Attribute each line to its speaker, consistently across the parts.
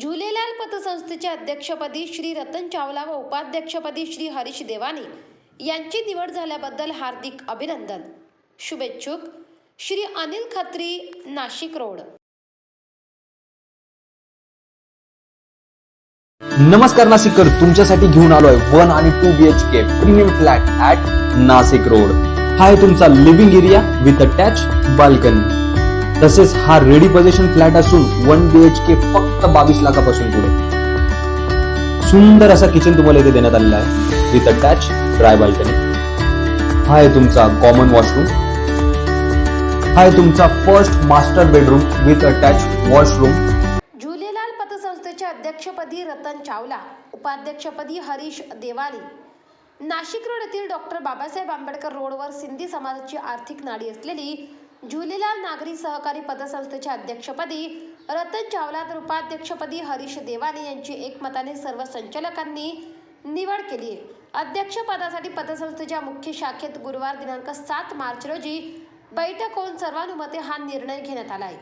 Speaker 1: झुलेलाल पतसंस्थेच्या अध्यक्षपदी श्री रतन चावला व उपाध्यक्षपदी श्री हरीश देवानी यांची निवड झाल्याबद्दल हार्दिक अभिनंदन. शुभेच्छुक. श्री अनिल खत्री नाशिक रोड.
Speaker 2: नमस्कार नाशिककर तुमच्यासाठी घेऊन आलोय वन आणि two B H K premium flat at Nashik road. हा आहे तुमचा living area with attach balcony तसेच हा रेडी पोझिशन फ्लॅट असून वन बी एच के फक्त बावीस लाखापासून पुढे. सुंदर असा किचन तुम्हाला इथे देण्यात आलेला आहे. विथ अटॅच ड्राय बाल्कनी हा आहे तुमचा कॉमन वॉशरूम हा आहे तुमचा first master bedroom with attach washroom
Speaker 1: Jhulelal पतसंस्थेच्या अध्यक्षपदी रतन चावला उपाध्यक्षपदी हरीश देवानी. नाशिक रोड येथील डॉक्टर बाबासाहेब आंबेडकर रोडवर सिंधी समाजाची आर्थिक नाडी असलेली झुलेलाल नागरी सहकारी पतसंस्थेच्या अध्यक्षपदी रतन चावला तर उपाध्यक्षपदी हरीश देवाने यांची एकमताने सर्व संचालकांनी निवड केली आहे. अध्यक्षपदासाठी पतसंस्थेच्या मुख्य शाखेत गुरुवार दिनांक सात मार्च रोजी बैठक होऊन सर्वानुमते हा निर्णय घेण्यात आला आहे.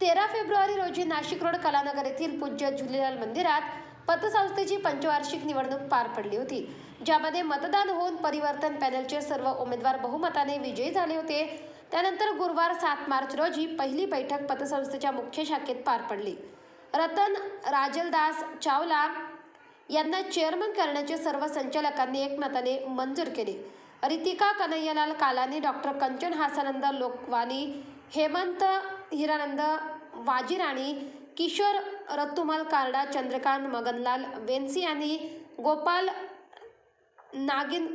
Speaker 1: तेरा फेब्रुवारी रोजी नाशिक रोड कलानगर येथील पूज्य झुलेलाल मंदिरात पतसंस्थेची पंचवार्षिक निवडणूक पार पडली होती. ज्यामध्ये मतदान होऊन परिवर्तन पॅनलचे सर्व उमेदवार बहुमताने विजयी झाले होते. त्यानंतर गुरुवार सात मार्च रोजी पहिली बैठक पतसंस्थेच्या मुख्य शाखेत पार पडली. रतन राजलदास चावला यांना चेअरमन करण्याचे सर्व संचालकांनी एकमताने मंजूर केले. रितिका कन्हैयालाल कालानी डॉक्टर कंचन हासानंद लोकवानी हेमंत हिरानंद वाजीराणी किशोर रत्तुमल कारडा चंद्रकांत मगनलाल वेन्सी आणि गोपाल नागिन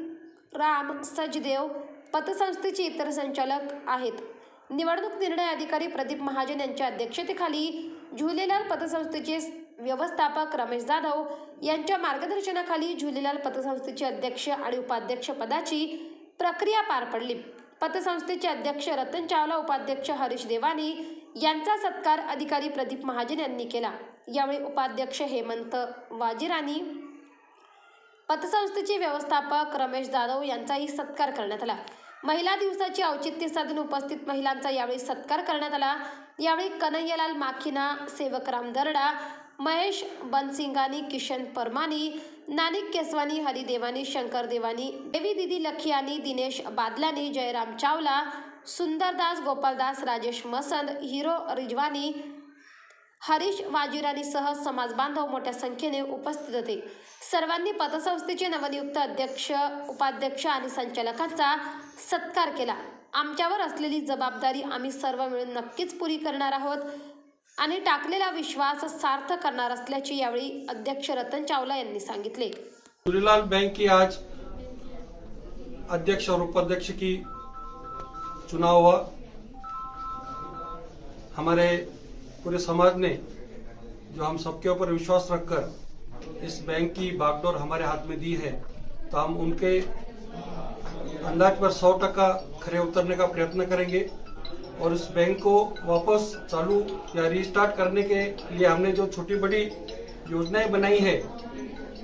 Speaker 1: राम सजदेव पतसंस्थेचे इतर संचालक आहेत. निवडणूक निर्णय अधिकारी प्रदीप महाजन यांच्या अध्यक्षतेखाली झुलेलाल पतसंस्थेचे व्यवस्थापक रमेश जाधव यांच्या मार्गदर्शनाखाली झुलेलाल पतसंस्थेचे अध्यक्ष आणि उपाध्यक्ष पदाची प्रक्रिया पार पडली. पतसंस्थेचे अध्यक्ष रतन चावला उपाध्यक्ष हरीश देवानी यांचा सत्कार अधिकारी प्रदीप महाजन यांनी केला. यावेळी उपाध्यक्ष हेमंत वाजीराणी पतसंस्थेचे व्यवस्थापक रमेश जाधव यांचाही सत्कार करण्यात आला. महिला दिवसाची औचित्य साधून उपस्थित महिलांचा यावेळी सत्कार करण्यात आला. यावेळी कन्हैयालाल माखिना सेवकराम दरडा महेश बनसिंगानी किशन परमानी नानिक केसवानी हरिदेवानी शंकर देवानी देवी दिदी लखियानी दिनेश बादलानी जयराम चावला सुंदरदास गोपालदास राजेश मसंद हिरो रिजवानी हरीश वाजीराणीसह समाज बांधव मोठ्या संख्येने उपस्थित होते. सर्वांनी पतसंस्थेचे नवनियुक्त अध्यक्ष उपाध्यक्ष आणि संचालकांचा सत्कार केला. आमच्यावर असलेली जबाबदारी आम्ही सर्व मिळून नक्कीच पुरी करणार आहोत आणि टाकलेला विश्वास सार्थ करणार असल्याचे यावेळी अध्यक्ष रतन चावला यांनी सांगितले.
Speaker 3: सुरीलाल बैंक की आज अध्यक्ष और उपाध्यक्ष की चुनाव हुआ. हमारे पूरे समाज ने जो हम सबके ऊपर विश्वास रखकर इस बैंक की बागडोर हमारे हाथ में दी है तो हम उनके अंदाज पर सौ टका खरे उतरने का प्रयत्न करेंगे और इस बैंक को वापस चालू या रिस्टार्ट करने के लिए हमने जो छोटी बड़ी योजनाएँ बनाई है,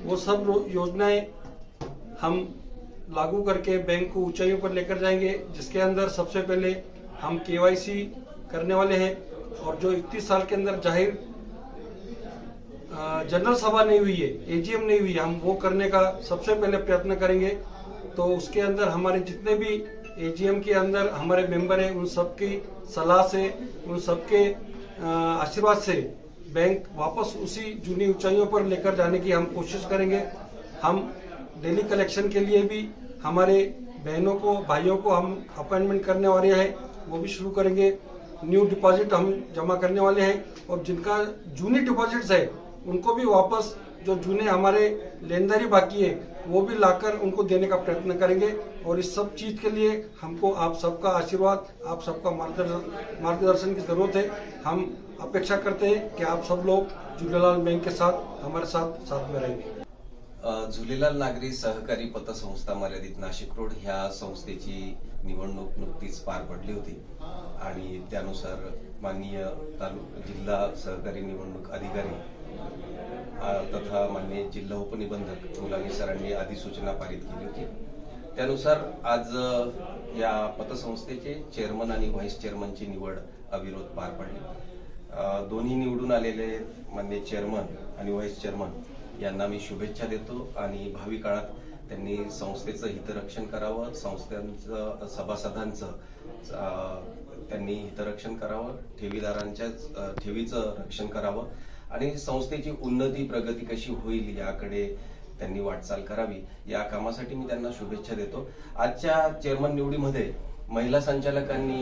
Speaker 3: वो सब योजनाएँ हम लागू करके बैंक को ऊंचाइयों पर लेकर जाएँगे, जिसके अंदर सबसे पहले हम केवाईसी करने वाले हैं और जो 31 साल के अंदर ज़ाहिर जनरल सभा नहीं हुई है एजीएम नहीं हुई है हम वो करने का सबसे पहले प्रयत्न करेंगे। तो उसके अंदर हमारे जितने भी एजीएम के अंदर हमारे मेंबर हैं, उन सबकी सलाह से, उन सबके आशीर्वाद से बैंक वापस उसी जूनी ऊंचाइयों पर लेकर जाने की हम कोशिश करेंगे। हम डेली कलेक्शन के लिए भी हमारे बहनों को, भाइयों को हम अपॉइंटमेंट करने वाले हैं, वो भी शुरू करेंगे। न्यू डिपॉजिट हम जमा करने वाले हैं, और जिनका जूनी डिपॉजिट्स है उनको भी वापस जो जूने हमारे लेनदारी बाकी है वो भी लाकर उनको देने का प्रयत्न करेंगे। और इस सब चीज के लिए हमको आप सबका आशीर्वाद आप सबका मार्गदर्शन मार्गदर्शन की जरूरत है। हम अपेक्षा करते हैं कि आप सब लोग झूलेलाल बैंक के साथ हमारे साथ साथ में रहेंगे।
Speaker 4: झूलेलाल झुलेलाल नागरी सहकारी पतसंस्था मर्यादित नाशिक रोड ह्या संस्थेची निवडणूक नुकतीच पार पडली होती. आणि त्यानुसार माननीय तालु जिल्हा सहकारी निवडणूक अधिकारी तथा माननीय जिल्हा उपनिबंधक मुलानी सरांनी अधिसूचना पारित केली होती. त्यानुसार आज या पतसंस्थेचे चेअरमन आणि व्हाईस चेअरमनची निवड अविरोध पार पडली. दोन्ही निवडून आलेले मान्य चेअरमन आणि व्हाईस चेअरमन यांना मी शुभेच्छा देतो आणि भावी काळात त्यांनी संस्थेचं हितरक्षण करावं संस्थांचं सभासदांचं त्यांनी हितरक्षण करावं ठेवीदारांच्या ठेवीचं रक्षण करावं. आणि संस्थेची उन्नती प्रगती कशी होईल याकडे त्यांनी वाटचाल करावी. या कामासाठी मी त्यांना शुभेच्छा देतो. आजच्या चेअरमन निवडीमध्ये महिला संचालकांनी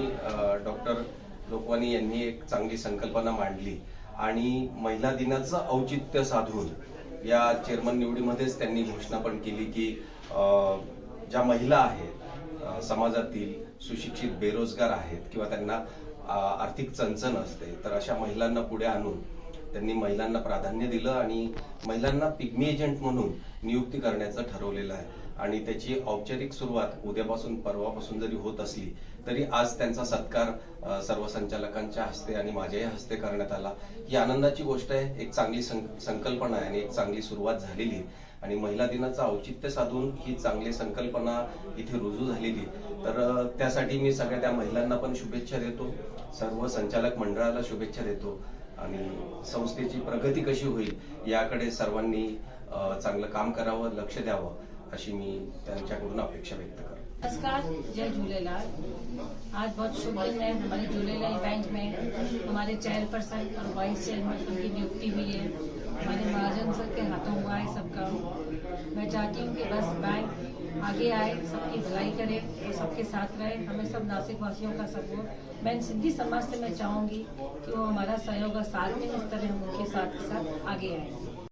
Speaker 4: डॉक्टर लोकवानी यांनी एक चांगली संकल्पना मांडली आणि महिला दिनाचं औचित्य साधून या चेअरमन निवडीमध्येच त्यांनी घोषणा पण केली की ज्या महिला आहेत समाजातील सुशिक्षित बेरोजगार आहेत किंवा त्यांना आर्थिक चणचण असते तर अशा महिलांना पुढे आणून त्यांनी महिलांना प्राधान्य दिलं आणि महिलांना पिग्मी एजंट म्हणून नियुक्ती करण्याचं ठरवलेलं आहे. आणि त्याची औपचारिक सुरुवात उद्यापासून परवापासून जरी होत असली तरी आज त्यांचा सत्कार सर्व संचालकांच्या हस्ते आणि माझ्याही हस्ते करण्यात आला. ही आनंदाची गोष्ट आहे. एक चांगली संकल्पना आहे आणि एक चांगली सुरुवात झालेली आहे. आणि महिला दिनाचं औचित्य साधून ही चांगली संकल्पना इथे रुजू झालेली तर त्यासाठी मी सगळ्या त्या महिलांना पण शुभेच्छा देतो. सर्व संचालक मंडळाला शुभेच्छा देतो. आणि संस्थेची प्रगती कशी होईल याकडे सर्वांनी चांगलं काम करावं लक्ष द्यावं अशी मी त्यांच्याकडून अपेक्षा व्यक्त करतो.
Speaker 5: नमस्कार जय झूलेलाल आज बहुत शुभ दिन है हमारे झूलेलाल बैंक में हमारे चेयरपर्सन और वाइस चेयरमैन की नियुक्ति हुई है। हमारे महाजन सर के हाथों हुआ है सबका मैं चाहती हूँ कि बस बैंक आगे आए, सबकी भलाई करे और सबके साथ रहे। हमें सब नासिक वासियों का सपोर्ट। मैं सिंधी समाज से मैं चाहूँगी कि वो हमारा सहयोग और साथ में इस तरह हम उनके साथ के साथ आगे आए।